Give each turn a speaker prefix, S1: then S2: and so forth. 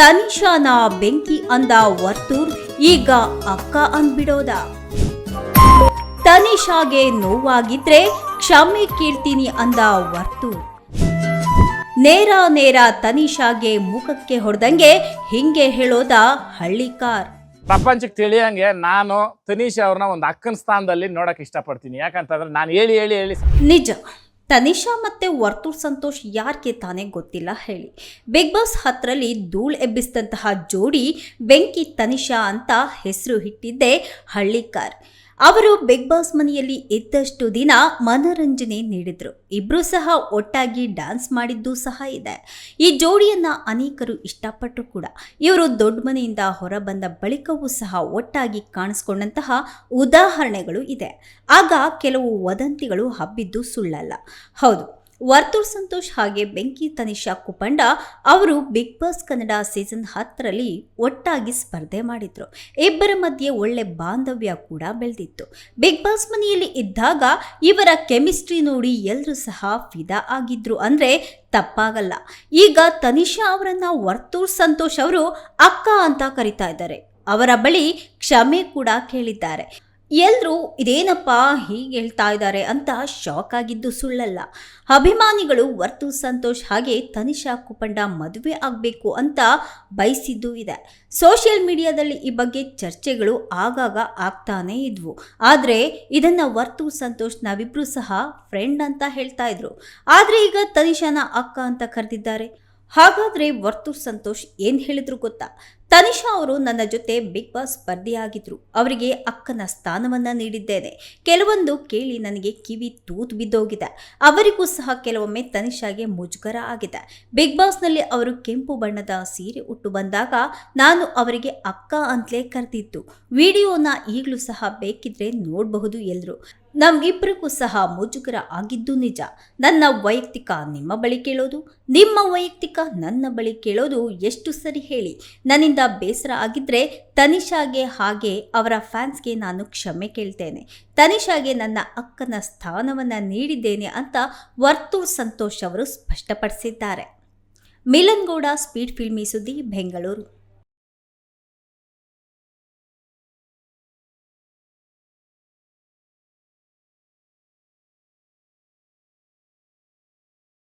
S1: ತನಿಷಾನ ಬೆಂಕಿ ಅಂದ ವರ್ತೂರ್ ಈಗ ಅಕ್ಕ ಅಂದ್ಬಿಡೋದ. ತನಿಷಾಗೆ ನೋವಾಗಿದ್ರೆ ಕ್ಷಮೆ ಕೇಳ್ತೀನಿ ಅಂದ ವರ್ತೂರ್. ನೇರ ನೇರ ತನಿಷಾಗೆ ಮುಖಕ್ಕೆ ಹೊಡೆದಂಗೆ ಹಿಂಗೆ ಹೇಳೋದ ಹಳ್ಳಿಕಾರ್
S2: ಪ್ರಪಂಚಕ್ಕೆ ತಿಳಿಯಂಗೆ ನಾನು ತನೀಶ್ ಅವ್ರನ್ನ ಒಂದು ಅಕ್ಕನ ಸ್ಥಾನದಲ್ಲಿ ನೋಡಕ್ ಇಷ್ಟಪಡ್ತೀನಿ. ಯಾಕಂತಂದ್ರೆ ನಾನು ಹೇಳಿ ಹೇಳಿ ಹೇಳಿ
S1: ನಿಜ. ತನಿಷಾ ಮತ್ತೆ ವರ್ತೂರ್ ಸಂತೋಷ್ ಯಾರಿಗೆ ತಾನೇ ಗೊತ್ತಿಲ್ಲ ಹೇಳಿ. ಬಿಗ್ ಬಾಸ್ ಹತ್ತರಲ್ಲಿ ಧೂಳು ಎಬ್ಬಿಸಿದಂತಹ ಜೋಡಿ ಬೆಂಕಿ ತನಿಷಾ ಅಂತ ಹೆಸರು ಇಟ್ಟಿದ್ದೆ ಹಳ್ಳಿಕಾರ್. ಅವರು ಬಿಗ್ ಬಾಸ್ ಮನೆಯಲ್ಲಿ ಇದ್ದಷ್ಟು ದಿನ ಮನರಂಜನೆ ನೀಡಿದ್ರು. ಇಬ್ರು ಸಹ ಒಟ್ಟಾಗಿ ಡ್ಯಾನ್ಸ್ ಮಾಡಿದ್ದು ಸಹ ಇದೆ. ಈ ಜೋಡಿಯನ್ನ ಅನೇಕರು ಇಷ್ಟಪಟ್ಟರು ಕೂಡ. ಇವರು ದೊಡ್ಡ ಮನೆಯಿಂದ ಹೊರಬಂದ ಬಳಿಕವೂ ಸಹ ಒಟ್ಟಾಗಿ ಕಾಣಿಸ್ಕೊಂಡಂತಹ ಉದಾಹರಣೆಗಳು ಇದೆ. ಆಗ ಕೆಲವು ವದಂತಿಗಳು ಹಬ್ಬಿದ್ದು ಸುಳ್ಳಲ್ಲ. ಹೌದು ವರ್ತೂರ್ ಸಂತೋಷ್ ಹಾಗೆ ಬೆಂಕಿ ತನಿಷಾ ಕುಪಂಡ ಅವರು ಬಿಗ್ ಬಾಸ್ ಕನ್ನಡ ಸೀಸನ್ ಹತ್ತರಲ್ಲಿ ಒಟ್ಟಾಗಿ ಸ್ಪರ್ಧೆ ಮಾಡಿದ್ರು. ಇಬ್ಬರ ಮಧ್ಯೆ ಒಳ್ಳೆ ಬಾಂಧವ್ಯ ಕೂಡ ಬೆಳೆದಿತ್ತು. ಬಿಗ್ ಬಾಸ್ ಮನೆಯಲ್ಲಿ ಇದ್ದಾಗ ಇವರ ಕೆಮಿಸ್ಟ್ರಿ ನೋಡಿ ಎಲ್ಲರೂ ಸಹ ಫಿದಾ ಆಗಿದ್ರು ಅಂದ್ರೆ ತಪ್ಪಾಗಲ್ಲ. ಈಗ ತನಿಷಾ ಅವರನ್ನ ವರ್ತೂರ್ ಸಂತೋಷ್ ಅವರು ಅಕ್ಕ ಅಂತ ಕರಿತಾ ಇದ್ದಾರೆ. ಅವರ ಬಳಿ ಕ್ಷಮೆ ಕೂಡ ಕೇಳಿದ್ದಾರೆ. ಎಲ್ರೂ ಇದೇನಪ್ಪ ಹೀಗೆ ಹೇಳ್ತಾ ಇದ್ದಾರೆ ಅಂತ ಶಾಕ್ ಆಗಿದ್ದು ಸುಳ್ಳಲ್ಲ. ಅಭಿಮಾನಿಗಳು ವರ್ತು ಸಂತೋಷ್ ಹಾಗೆ ತನಿಷಾ, ಕುಪಂಡ ಮದುವೆ ಆಗಬೇಕು ಅಂತ ಬಯಸಿದ್ದು ಇದೆ. ಸೋಷಿಯಲ್ ಮೀಡಿಯಾದಲ್ಲಿ ಈ ಬಗ್ಗೆ ಚರ್ಚೆಗಳು ಆಗಾಗ ಆಗ್ತಾನೇ ಇದ್ವು. ಆದರೆ ಇದನ್ನು ವರ್ತು ಸಂತೋಷ್ ನಾವಿಬ್ಬರು ಸಹ ಫ್ರೆಂಡ್ ಅಂತ ಹೇಳ್ತಾ ಇದ್ರು. ಆದರೆ ಈಗ ತನಿಷಾನ ಅಕ್ಕ ಅಂತ ಕರೆದಿದ್ದಾರೆ. ಹಾಗಾದರೆ ವರ್ತು ಸಂತೋಷ್ ಏನು ಹೇಳಿದ್ರು ಗೊತ್ತಾ? ತನಿಷಾ ಅವರು ನನ್ನ ಜೊತೆ ಬಿಗ್ ಬಾಸ್ ಸ್ಪರ್ಧಿಯಾಗಿದ್ರು. ಅವರಿಗೆ ಅಕ್ಕನ ಸ್ಥಾನವನ್ನ ನೀಡಿದ್ದೇನೆ. ಕೆಲವೊಂದು ಕೇಳಿ ನನಗೆ ಕಿವಿ ತೂತು ಬಿದ್ದೋಗಿದೆ. ಅವರಿಗೂ ಸಹ ಕೆಲವೊಮ್ಮೆ ತನಿಷಾಗೆ ಮುಜುಗರ ಆಗಿದೆ. ಬಿಗ್ ಬಾಸ್ನಲ್ಲಿ ಅವರು ಕೆಂಪು ಬಣ್ಣದ ಸೀರೆ ಉಟ್ಟು ಬಂದಾಗ ನಾನು ಅವರಿಗೆ ಅಕ್ಕ ಅಂತಲೇ ಕರೆದಿತ್ತು ವಿಡಿಯೋನ ಈಗಲೂ ಸಹ ಬೇಕಿದ್ರೆ ನೋಡಬಹುದು ಎಲ್ಲರೂ ನಮ್ಗಿಬ್ಬರಿಗೂ ಸಹ ಮುಜುಗರ ಆಗಿದ್ದು ನಿಜ. ನನ್ನ ವೈಯಕ್ತಿಕ ನಿಮ್ಮ ಬಳಿ ಕೇಳೋದು, ನಿಮ್ಮ ವೈಯಕ್ತಿಕ ನನ್ನ ಬಳಿ ಕೇಳೋದು ಎಷ್ಟು ಸರಿ ಹೇಳಿ. ನನ್ನಿಂದ ಬೇಸರ ಆಗಿದ್ರೆ ತನಿಷಾಗೆ ಹಾಗೆ ಅವರ ಫ್ಯಾನ್ಸ್ಗೆ ನಾನು ಕ್ಷಮೆ ಕೇಳ್ತೇನೆ. ತನಿಷಾಗೆ ನನ್ನ ಅಕ್ಕನ ಸ್ಥಾನವನ್ನು ನೀಡಿದ್ದೇನೆ ಅಂತ ವರ್ತೂರ್ ಸಂತೋಷ್ ಅವರು ಸ್ಪಷ್ಟಪಡಿಸಿದ್ದಾರೆ. ಮಿಲನ್ ಗೌಡ, ಸ್ಪೀಡ್ ಫಿಲ್ಮಿ ಸುದ್ದಿ, ಬೆಂಗಳೂರು.